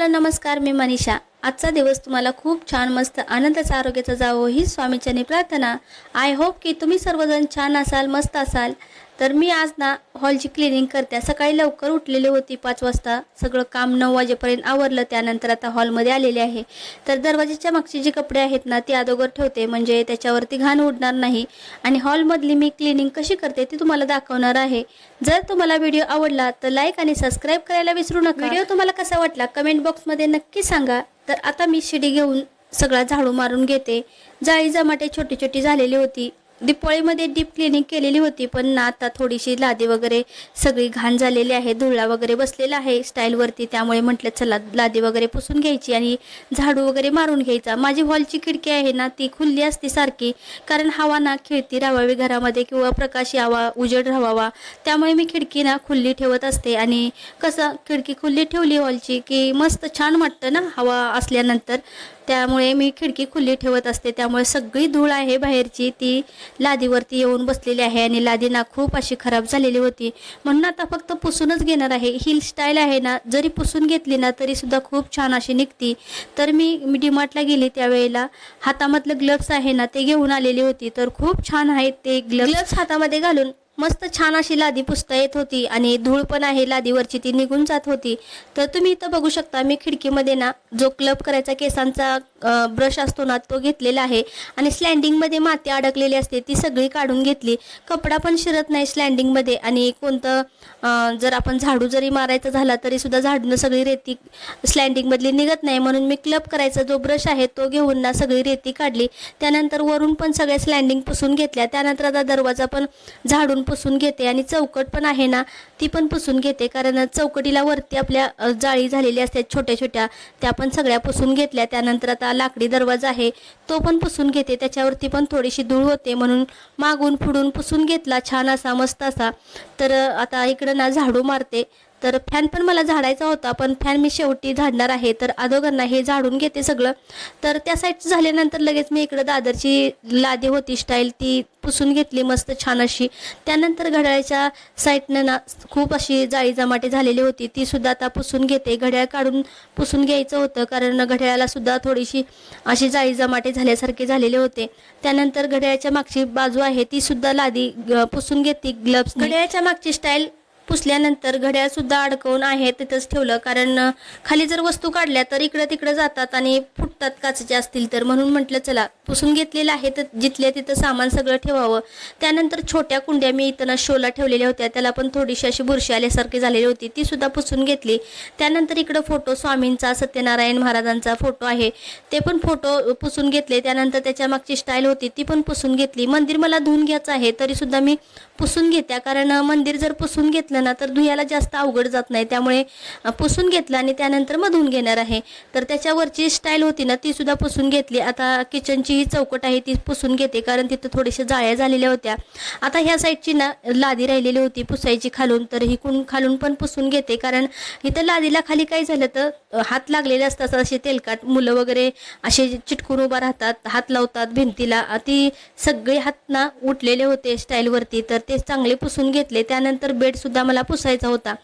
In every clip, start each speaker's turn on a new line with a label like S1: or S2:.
S1: Hello नमस्कार मी मनीषा. आजचा दिवस तुम्हाला खूप छान मस्त आनंदाचा आरोग्याचा जावो ही स्वामीचरणी प्रार्थना. आय होप की तुम्ही सर्वजण छान असाल मस्त असाल. तर मी आज ना हॉलची क्लिनिंग करते. सकाळी लवकर उठलेली होती पाच वाजता. सगळं काम नऊ वाजेपर्यंत आवरलं. त्यानंतर आता हॉलमध्ये आलेले आहे. तर दरवाजाच्या मागचे जे कपडे आहेत ना ते अगोदर ठेवते. म्हणजे त्याच्यावरती घाण उडणार नाही. आणि हॉलमधली मी क्लिनिंग कशी करते ती तुम्हाला दाखवणार आहे. जर तुम्हाला व्हिडिओ आवडला तर लाईक आणि सबस्क्राईब करायला विसरू नका. व्हिडिओ तुम्हाला कसा वाटला कमेंट बॉक्समध्ये नक्की सांगा. तर आता मी शिडी घेऊन सगळा झाडू मारून घेते. जाळी जमाटे छोटी छोटी झालेली होती. दिपाळीमध्ये डीप क्लिनिंग केलेली होती पण ना आता थोडीशी लादी वगैरे सगळी घाण झालेली आहे धुळा वगैरे बसलेला आहे स्टाईलवरती त्यामुळे म्हटलं चला लादी वगैरे पुसून घ्यायची आणि झाडू वगैरे मारून घ्यायचा. माझी हॉलची खिडकी आहे ना ती खुल्ली असते सारखी कारण हवा ना खेळती राहावी घरामध्ये किंवा प्रकाश यावा उजेड राहावा त्यामुळे मी खिडकी ना खुल्ली ठेवत असते. आणि कसं खिडकी खुल्ली ठेवली हॉलची की मस्त छान वाटतं ना हवा असल्यानंतर त्यामुळे मी खिडकी खुल्ली ठेवत असते. त्यामुळे सगळी धूळ आहे बाहेरची ती लादीवरती येऊन बसलेली आहे आणि लादी ना खूप अशी खराब झालेली होती. म्हणून आता फक्त पुसूनच घेणार आहे. हिल स्टाईल आहे ना जरी पुसून घेतली ना तरी सुद्धा खूप छान अशी निघती. तर मी मी डीमार्टला गेली त्यावेळेला. हातामधलं ग्लव्स आहे ना ते घेऊन आलेली होती. तर खूप छान आहेत ते ग्लव्स हातामध्ये घालून मस्त छान अशी लादी पुसता येत होती आणि धूळ पण आहे लादीवरची ती निघून जात होती. तर तुम्ही इथं बघू शकता मी खिडकीमध्ये ना जो क्लब करायचा केसांचा ब्रश असतो ना तो घेतलेला आहे. आणि स्लँडिंगमध्ये माती अडकलेली असते ती सगळी काढून घेतली. कपडा पण शिरत नाही स्लँडिंगमध्ये आणि कोणतं जर आपण झाडू जरी मारायचं झाला तरी सुद्धा झाडून सगळी रेती स्लँडिंगमधली निघत नाही. म्हणून मी क्लब करायचा जो ब्रश आहे तो घेऊन ना सगळी रेती काढली. त्यानंतर वरून पण सगळ्या स्लँडिंग पुसून घेतल्या. त्यानंतर आता दरवाजा पण झाडून पण पुसून घेते आणि चौकट पण आहे ना ती पण पुसून घेते. कारण चौकटीला वरती आपल्या जाळी झालेली असतात छोट्या छोट्या त्या पण सगळ्या पुसून घेतल्या. त्यानंतर आता लाकडी दरवाजा आहे तो पण पुसून घेते. त्याच्यावरती पण थोडीशी धूळ होते म्हणून मागून फुडून पुसून घेतला छान असा मस्त असा. तर आता इकडं ना झाडू मारते. तर फॅन पण मला झाडायचा होता पण फॅन मी शेवटी झाडणार आहे तर अदोगरना हे झाडून घेते सगळं. तर त्या साईडचं झाल्यानंतर लगेच मी इकडं दादरची लादी होती स्टाईल ती पुसून घेतली मस्त छान अशी. त्यानंतर घड्याळच्या साईडनं ना खूप अशी जाळी जमाटे झालेली होती ती सुद्धा आता पुसून घेते. घड्याळ काढून पुसून घ्यायचं होतं कारण घड्याळाला सुद्धा थोडीशी अशी जाळी जमाटे झाल्यासारखे झालेले होते. त्यानंतर घड्याळाच्या मागची बाजू आहे ती सुद्धा लादी ग- पुसून घेते ग्लब्स घड्याळाच्या मागची स्टाईल पुसल्यानंतर घड्याळ सुद्धा अडकवून आहे तिथंच ठेवलं. कारण खाली जर वस्तू काढल्या तर इकडं तिकडं जातात आणि फुटतात काचेचे असतील तर. म्हणून म्हटलं चला पुसून घेतलेलं आहे तर जिथल्या तिथं सामान सगळं ठेवावं. त्यानंतर छोट्या कुंड्या मी इथं ना शोला ठेवलेल्या होत्या. त्याला पण थोडीशी अशी बुरशी आल्यासारखी झालेली होती. ती सुद्धा पुसून घेतली. त्यानंतर इकडं फोटो स्वामींचा सत्यनारायण महाराजांचा फोटो आहे. ते पण फोटो पुसून घेतले. त्यानंतर त्याच्या मागची स्टाईल होती. ती पण पुसून घेतली. मंदिर मला धुवून घ्यायचं आहे तरी सुद्धा मी पुसून घेत्या. कारण मंदिर जर पुसून घेतलं ना तर धुयाला जास्त अवघड जात नाही. त्यामुळे पुसून घेतलं आणि त्यानंतर मधून घेणार आहे. तर त्याच्यावरची स्टाईल होती ना ती सुद्धा पुसून घेतली. आता किचनची ही चौकट आहे ती पुसून घेते. कारण तिथं थोड्याशा जाळ्या झालेल्या होत्या. आता ह्या साईडची ना लादी राहिलेली होती पुसायची खालून. तर ही कुण खालून पण पुसून घेते. कारण इथं लादीला खाली काय झालं तर हात लागलेले असतात असे तेलकाट. मुलं वगैरे असे चिटकून उभा राहतात हात लावतात भिंतीला. ती सगळे हात ना उठलेले होते स्टाईलवरती तर ते चांगले पुसून घेतले. त्यानंतर बेडसुद्धा मला पुसायचा होता.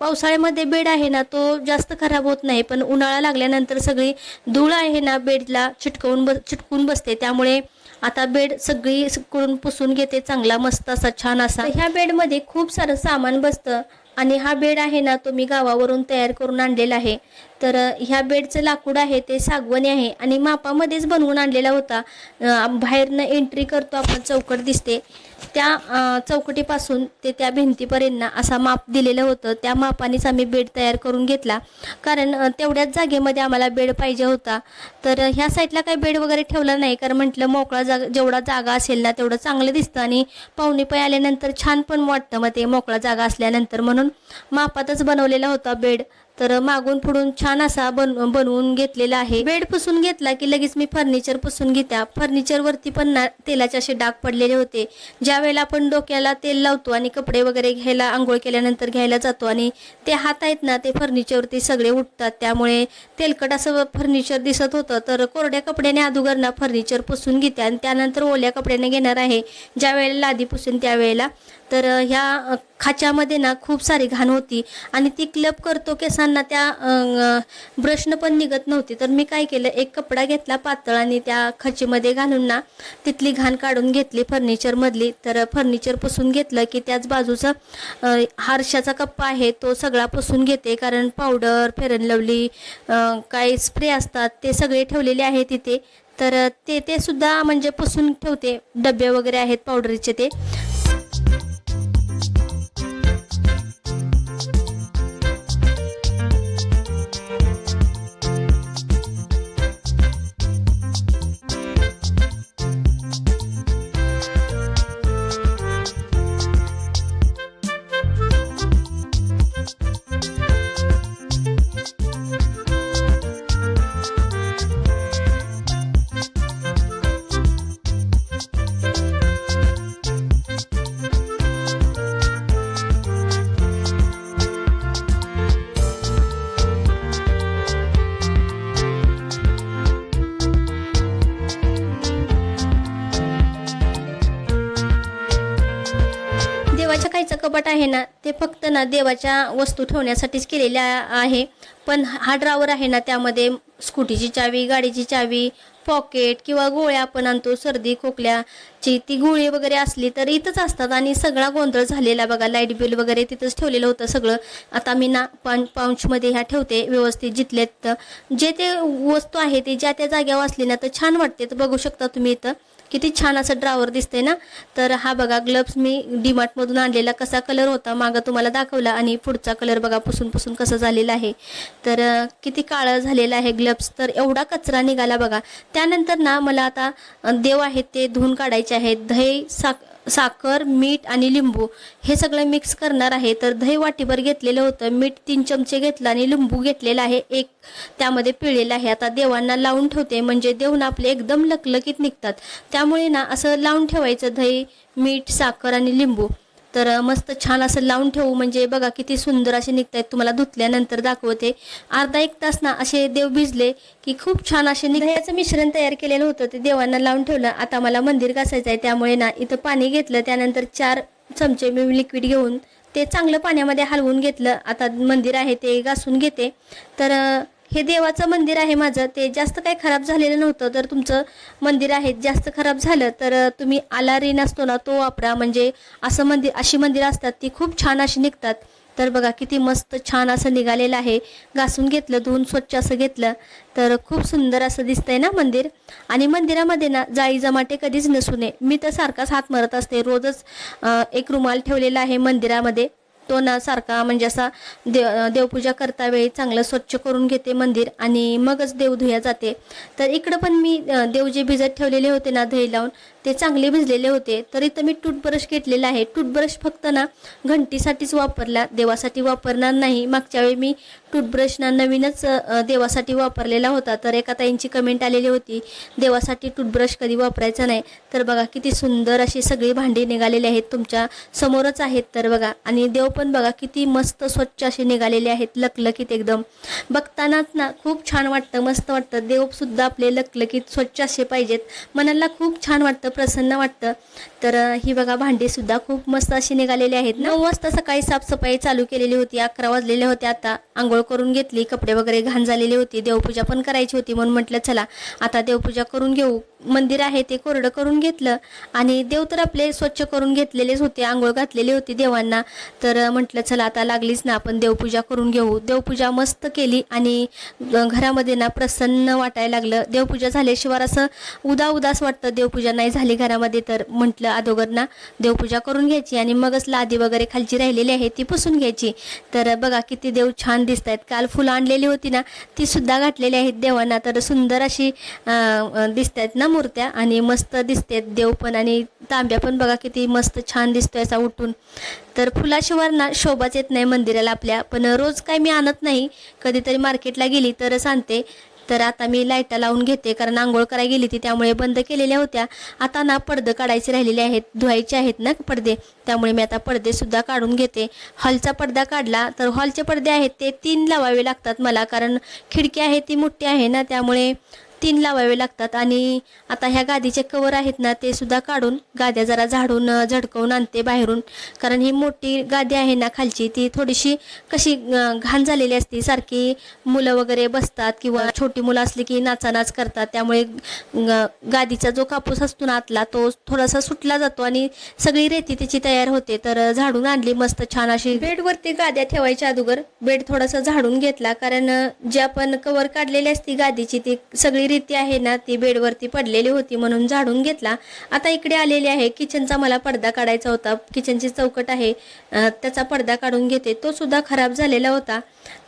S1: पावसाळ्यामध्ये बेड आहे ना तो जास्त खराब होत नाही पण उन्हाळा लागल्यानंतर सगळी धूळ आहे ना बेडला चिटकवून ब चिटकून बसते. त्यामुळे आता बेड सगळी करून पुसून घेते चांगला मस्त असा छान असा. ह्या बेडमध्ये खूप सारं सामान बसतं आणि हा बेड आहे ना तो मी गावावरून तयार करून आणलेला आहे. तर ह्या बेडचं लाकूड आहे ते सागवणी आहे आणि मापामध्येच बनवून आणलेला होता. बाहेरनं एंट्री करतो आपण चौकट दिसते. त्या चौकटीपासून ते त्या भिंतीपर्यंत असा माप दिलेलं होतं. त्या मापानेच आम्ही बेड तयार करून घेतला. कारण तेवढ्याच जागेमध्ये आम्हाला बेड पाहिजे होता. तर ह्या साईडला काही बेड वगैरे ठेवला नाही. कारण म्हटलं मोकळा जागा जेवढा जागा असेल ना तेवढं चांगलं दिसतं. आणि पाहुणे पै आल्यानंतर छान पण वाटतं. मग ते मोकळा जागा असल्यानंतर म्हणून मापातच बनवलेला होता बेड. तर मागून पुढून छान असा बन बनवून घेतलेला आहे. बेड पुसून घेतला की लगेच मी फर्निचर पुसून घेत्या. फर्निचरवरती पण ना तेलाचे असे डाग पडलेले होते. ज्या वेळेला आपण डोक्याला तेल लावतो आणि कपडे वगैरे घ्यायला आंघोळ केल्यानंतर घ्यायला जातो आणि ते हात आहेत ना ते फर्निचरवरती सगळे उठतात. त्यामुळे तेलकट असं फर्निचर दिसत होतं. तर कोरड्या कपड्याने अदुगर ना फर्निचर पुसून घेते आणि त्यानंतर ओल्या कपड्याने घेणार आहे. ज्या वेळेला लादी पुसून त्यावेळेला. तर ह्या खाच्यामध्ये ना खूप सारी घाण होती. आणि ती क्लब करतो केसांना त्या ब्रशनं पण निघत नव्हती. तर मी काय केलं एक कपडा घेतला पातळ आणि त्या खचीमध्ये घालून ना तिथली घाण काढून घेतली फर्निचरमधली तर फर्निचर पुसून घेतलं की त्याच बाजूचा हारशाचा कप्पा आहे तो सगळा पुसून घेते. कारण पावडर फेरन लवली काय स्प्रे असतात ते सगळे ठेवलेले आहे तिथे. तर ते ते सुद्धा म्हणजे पुसून ठेवते. डबे वगैरे आहेत पावडरीचे ते. ना देवाच्या वस्तू ठेवण्यासाठीच केलेल्या आहे. पण हा ड्रावर आहे ना त्यामध्ये स्कूटीची चावी गाडीची चावी पॉकेट किंवा गोळ्या आपण आणतो. सर्दी खोकल्याची ती गोळी वगैरे असली तर इथंच असतात आणि सगळा गोंधळ झालेला बघा. लाइट बिल वगैरे तिथंच ठेवलेलं होतं सगळं. आता मी ना पां पाऊचमध्ये ह्या ठेवते व्यवस्थित जिथलेत तर जे ते वस्तू आहे ते ज्या त्या जाग्यावर असली ना तर छान वाटते. तर बघू शकता तुम्ही इथं. किती छान असं ड्रावर दिसते ना? तर हा बघा ग्लब्स मी डीमार्टमधून आणलेला कसा कलर होता मागं तुम्हाला दाखवला आणि पुढचा कलर बघा पुसून पुसून कसा झालेला आहे. तर किती काळं झालेला आहे ग्लब्स तर एवढा कचरा निघाला बघा. त्यानंतर ना मला आता देव आहेत ते धुवून काढायचे आहेत. दही साक साखर मीठ आणि लिंबू हे सगळं मिक्स करणार आहे. तर दही वाटीभर घेतलेलं होतं. मीठ तीन चमचे घेतलं आणि लिंबू घेतलेला आहे. एक त्यामध्ये पिळलेलं आहे. आता देवांना लावून ठेवते. म्हणजे देवना आपले एकदम लकलकीत निघतात. त्यामुळे ना असं लावून ठेवायचं दही मीठ साखर आणि लिंबू. तर मस्त छान असं लावून ठेवू. म्हणजे बघा किती सुंदर असे निघत आहेत तुम्हाला धुतल्यानंतर दाखवते. अर्धा एक तास ना असे देव भिजले की खूप छान असे निघायचं मिश्रण तयार केलेलं होतं. ते देवांना लावून ठेवलं. आता मला मंदिर घासायचं आहे. त्यामुळे ना इथं पाणी घेतलं. त्यानंतर चार चमचे मी लिक्विड घेऊन ते चांगलं पाण्यामध्ये हलवून घेतलं. आता मंदिर आहे ते घासून घेते. तर हे देवाचं मंदिर आहे माझं. ते जास्त काही खराब झालेलं नव्हतं. तर तुमचं मंदिर आहे जास्त खराब झालं तर तुम्ही आलारी नसतो ना तो वापरा. म्हणजे असं मंदिर अशी मंदिरं असतात ती खूप छान अशी निघतात. तर बघा किती मस्त छान असं निघालेलं आहे. घासून घेतलं धुवून स्वच्छ असं घेतलं. तर खूप सुंदर असं दिसतंय ना मंदिर. आणि मंदिरामध्ये ना जाळी जमाटे कधीच नसू नये. मी तर सारखाच हात मारत असते. रोजच एक रुमाल ठेवलेला आहे मंदिरामध्ये. तो ना सारखा म्हणजे असा देव देवपूजा करता वेळी चांगलं स्वच्छ करून घेते मंदिर आणि मगच देव धुया जाते. तर इकडं पण मी देवजे देव जे भिजत ठेवलेले होते ना दही लावून. ते चांगले भिजलेले होते. तर इथं मी टूथब्रश घेतलेला आहे. टूथब्रश फक्त ना घंटीसाठीच वापरला. देवासाठी वापरणार नाही. मागच्या वेळी मी टूथब्रश ना नवीनच देवासाठी वापरलेला होता. तर एका ताईंची कमेंट आलेली होती देवासाठी टूथब्रश कधी वापरायचा नाही. तर बघा किती सुंदर अशी सगळी भांडी निघालेली आहेत तुमच्या समोरच आहेत तर बघा. आणि देव पण बघा किती मस्त स्वच्छ असे निघालेले आहेत. लकलकीत एकदम. बघतानाच ना खूप छान वाटतं मस्त वाटतं. देवसुद्धा आपले लकलकीत स्वच्छ असे पाहिजेत. मनाला खूप छान वाटतं प्रसन्न वाटतं. तर ही बघा भांडीसुद्धा खूप मस्त अशी निघालेली आहेत नऊ वाजता सकाळी साफसफाई चालू केलेली होती. अकरा वाजलेले होते आता. आंघोळ करून घेतली. कपडे वगैरे घाण झालेली होती. देवपूजा पण करायची होती म्हणून म्हटलं चला आता देवपूजा करून घेऊ. मंदिर आहे ते कोरडं करून घेतलं. आणि देव तर आपले स्वच्छ करून घेतलेलेच होते आंघोळ घातलेली होती देवांना. तर म्हटलं चला आता लागलीच ना आपण देवपूजा करून घेऊ. देवपूजा मस्त केली आणि घरामध्ये ना प्रसन्न वाटायला लागलं. देवपूजा झाल्याशिवाय असं उदा उदास वाटतं देवपूजा नाही झाली घरामध्ये. तर म्हटलं अगोदर ना देवपूजा करून घ्यायची आणि मगच लादी वगैरे खालची राहिलेली आहे ती पुसून घ्यायची. तर बघा किती देव छान दिसत आहेत काल फुलं आणलेली होती ना ती सुद्धा घातलेली आहेत देवांना. तर सुंदर अशी दिसत आहेत ना? मूर्त्या आणि मस्त दिसते देव पण आणि तांब्या पण बघा किती मस्त छान दिसतोय असा उठून. तर फुलाशिवाय ना शोभाच येत नाही मंदिराला आपल्या. पण रोज काय मी आणत नाही. कधीतरी मार्केटला गेली तरच आणते तर आता मी लाईटा लावून घेते. कारण आंघोळ करायला गेली ती त्यामुळे बंद केलेल्या होत्या. आता ना पडदे काढायचे राहिलेले आहेत. धुवायचे आहेत ना पडदे. त्यामुळे मी आता पडदे सुद्धा काढून घेते. हॉलचा पडदा काढला तर हॉलचे पडदे आहेत ते तीन लावावे लागतात मला. कारण खिडकी आहे ती मोठी आहे ना त्यामुळे तीन लावावे लागतात आणि आता ह्या गादीचे कवर आहेत ना ते सुद्धा काढून गाद्या जरा झाडून झडकवून आणते बाहेरून. कारण ही मोठी गादी आहे ना खालची ती थोडीशी कशी घाण झालेली असते. सारखी मुलं वगैरे बसतात किंवा छोटी मुलं असली की नाचानाच करतात. त्यामुळे ग- गादीचा जो कापूस असतो ना आतला तो थोडासा सुटला जातो आणि सगळी रेती त्याची तयार होते. तर झाडून आणली मस्त छान अशी. बेडवरती गाद्या ठेवायच्या अगोदर बेड थोडासा झाडून घेतला. कारण जे आपण कवर काढलेली असती गादीची ती सगळी रीती आहे ना ती बेडवरती पडलेली होती म्हणून झाडून घेतला. आता इकडे आलेली आहे किचनचा मला पडदा काढायचा होता. किचनची चौकट आहे त्याचा पडदा काढून घेते. तो सुद्धा खराब झालेला होता.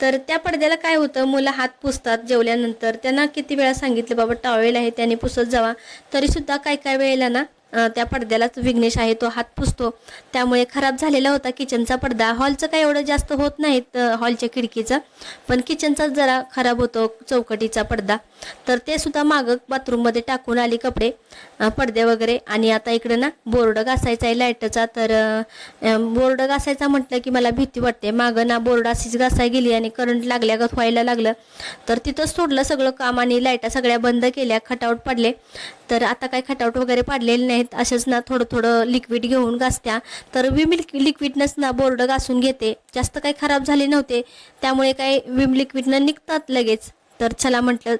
S1: तर त्या पडद्याला काय होतं मुलं हात पुसतात जेवल्यानंतर. त्यांना किती वेळा सांगितलं बाबा टॉवेल आहे त्याने पुसत जावा. तरीसुद्धा काय काय वेळेला ना त्या पडद्यालाच विघ्नेश आहे तो हात पुसतो. त्यामुळे खराब झालेला होता किचनचा पडदा. हॉलचं काय एवढं जास्त होत नाहीत हॉलच्या खिडकीचं. पण किचनचाच जरा खराब होतो चौकटीचा पडदा. तर ते सुद्धा मागं बाथरूममध्ये टाकून आली कपडे पडदे वगैरे. आणि आता इकडं ना बोर्ड घासायचा आहे लाईटचा. तर बोर्ड घासायचा म्हटलं की मला भीती वाटते. मागं ना बोर्ड अशीच घासाय गेली आणि करंट लागल्यागत व्हायला लागलं. तर तिथंच सोडलं सगळं काम आणि लाईटा सगळ्या बंद केल्या खटावट पडले. तर आता काय खटावट वगैरे पाडलेले आहेत असेच ना थोडं थोडं लिक्विड घेऊन घासत्या. तर विम लिक्विडनंच ना बोर्ड घासून घेते. जास्त काही खराब झाले नव्हते. त्यामुळे काय विम लिक्विडनं निघतात लगेच. तर चला म्हटलं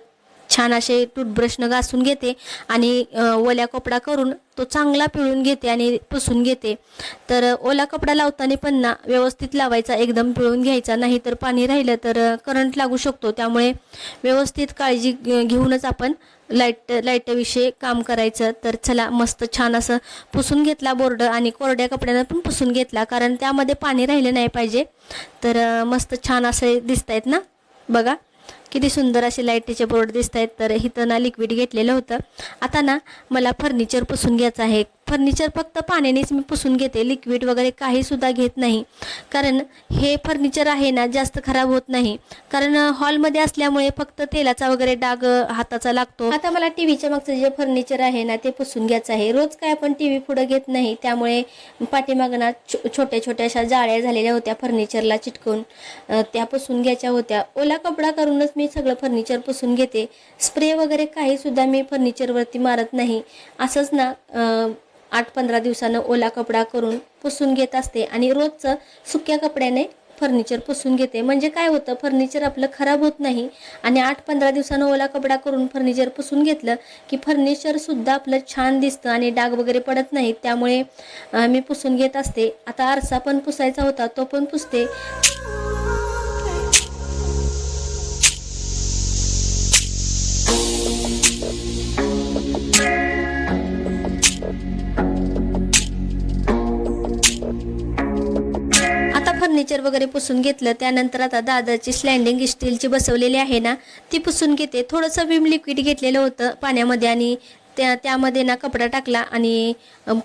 S1: छान असे टूथब्रशनं घासून घेते आणि ओल्या कपडा करून तो चांगला पिळून घेते आणि पुसून घेते. तर ओला कपडा लावताना पण ना व्यवस्थित लावायचा एकदम पिळून घ्यायचा. नाही तर पाणी राहिलं तर करंट लागू शकतो. त्यामुळे व्यवस्थित काळजी घे- घेऊनच आपण लाइट लाईटविषयी काम करायचं. तर चला मस्त छान असं पुसून घेतला बोर्ड आणि कोरड्या कपड्यानं पण पुसून घेतला. कारण त्यामध्ये पाणी राहिलं नाही पाहिजे. तर मस्त छान असे दिसत आहेत ना? बघा. किती सुंदर असे लाईटीचे बोर्ड दिसत आहेत तर इथं ना लिक्विड घेतलेलं होतं. आता ना मला फर्निचर पुसून घ्यायचं आहे. फर्निचर फक्त पाण्यानेच मी पुसून घेते. लिक्विड वगैरे काहीसुद्धा घेत नाही. कारण हे फर्निचर आहे ना जास्त खराब होत नाही. कारण हॉलमध्ये असल्यामुळे फक्त तेलाचा वगैरे डाग हाताचा लागतो. आता मला टी व्हीच्या मागचं जे फर्निचर आहे ना ते पुसून घ्यायचं आहे. रोज काय आपण टीव्ही पुढं घेत नाही. त्यामुळे पाठीमागना छो- छोट्या छोट्या अशा जाळ्या झालेल्या होत्या फर्निचरला चिटकून. त्या पुसून घ्यायच्या होत्या. ओला कपडा करूनच मी सगळं फर्निचर पुसून घेते. स्प्रे वगैरे काहीसुद्धा मी फर्निचरवरती मारत नाही. असंच ना आठ पंधरा दिवसानं ओला कपडा करून पुसून घेत असते आणि रोजचं सुक्या कपड्याने फर्निचर पुसून घेते. म्हणजे काय होतं फर्निचर आपलं खराब होत नाही आणि आठ पंधरा दिवसानं ओला कपडा करून फर्निचर पुसून घेतलं की फर्निचरसुद्धा आपलं छान दिसतं आणि डाग वगैरे पडत नाहीत. त्यामुळे मी पुसून घेत असते. आता आरसा पण पुसायचा होता तो पण पुसते. फर्निचर वगैरे पुसून घेतलं त्यानंतर आता दादाची स्लँडिंग स्टीलची बसवलेली आहे ना ती पुसून घेते. थोडंसं विम लिक्विड घेतलेलं होतं पाण्यामध्ये आणि त्या त्यामध्ये ना कपडा टाकला आणि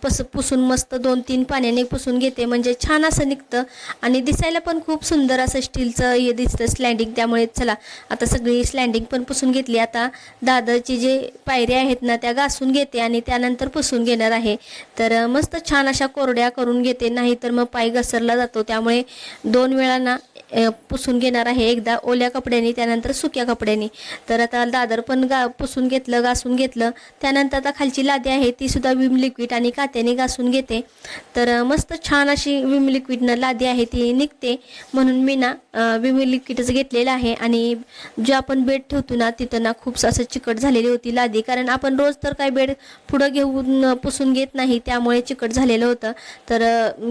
S1: पस पुसून मस्त दोन तीन पाण्याने पुसून घेते. म्हणजे छान असं निघतं. आणि दिसायला पण खूप सुंदर असं स्टीलचं हे दिसतं स्लँडिंग त्यामुळे चला आता सगळी स्लँडिंग पण पुसून घेतली. आता दादरची जे पायऱ्या आहेत ना त्या घासून घेते आणि त्यानंतर पुसून घेणार आहे. तर मस्त छान अशा कोरड्या करून घेते. नाही तर मग पाय घसरला जातो. त्यामुळे दोन वेळा ना पुसून घेणार आहे एकदा ओल्या कपड्यांनी त्यानंतर सुक्या कपड्यांनी. तर आता दादर पण गा पुसून घेतलं घासून घेतलं. त्यानंतर आता खालची लादी आहे ती सुद्धा विम लिक्विड आणि कात्याने घासून घेते. तर मस्त छान अशी विम लिक्विडनं लादी आहे ती निघते. म्हणून मी ना विम लिक्विडच घेतलेलं आहे. आणि जे आपण बेड ठेवतो ना तिथं ना खूप असं चिकट झालेली होती लादी. कारण आपण रोज तर काय बेड पुढं घेऊन पुसून घेत नाही त्यामुळे चिकट झालेलं होतं. तर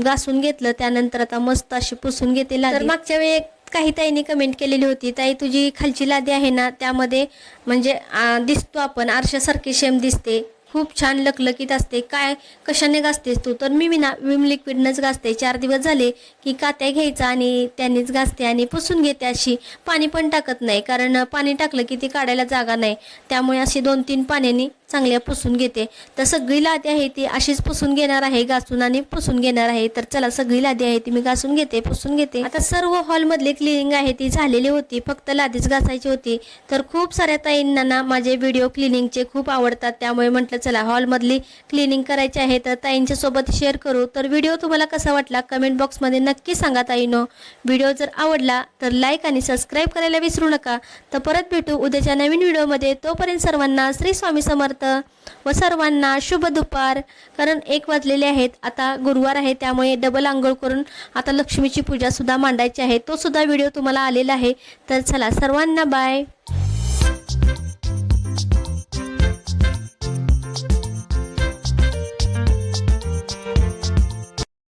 S1: घासून घेतलं त्यानंतर आता मस्त अशी पुसून घेते लादी. तर मागच्या वेळी काही ताईंनी कमेंट केलेली होती. ताई तुझी खालची लादी आहे ना त्यामध्ये म्हणजे दिसतो आपण. आरशासारखी शेम दिसते. खूप छान लकलकीत असते. काय कशाने घासतेस तू? तर मी ना विम लिक्विडनंच घासते. चार दिवस झाले की कात्या घ्यायचा आणि त्यांनीच घासते आणि पुसून घेते अशी. पाणी पण टाकत नाही कारण पाणी टाकलं की ती काढायला जागा नाही. त्यामुळे अशी दोन तीन पाण्याने चांगल्या पुसून घेते. तर सगळी लादी आहे ती अशीच पुसून घेणार आहे घासून आणि पुसून घेणार आहे. तर चला सगळी लादी आहे ती मी घासून घेते पुसून घेते. आता सर्व हॉलमधली क्लिनिंग आहे ती झालेली होती फक्त लादीच घासायची होती. तर खूप साऱ्या ताईंना ना माझे व्हिडिओ क्लिनिंगचे खूप आवडतात. त्यामुळे म्हटलं चला हॉलमधली क्लिनिंग करायची आहे. तर ताईंच्या सोबत शेअर करू. तर व्हिडिओ तुम्हाला कसा वाटला? कमेंट बॉक्समध्ये नक्की सांगा ताईनो. व्हिडिओ जर आवडला तर लाईक आणि सबस्क्राईब करायला विसरू नका. तर परत भेटू उद्याच्या नवीन व्हिडिओमध्ये तोपर्यंत सर्वांना श्री स्वामी समर्थ. व सर्वांना शुभ दुपार. कारण एक वाजलेले आहेत. आता गुरुवार आहे. त्यामुळे डबल आंघोळ करून आता लक्ष्मीची पूजा सुद्धा मांडायची आहे. तो सुद्धा व्हिडिओ तुम्हाला आलेला आहे. तर चला सर्वांना बाय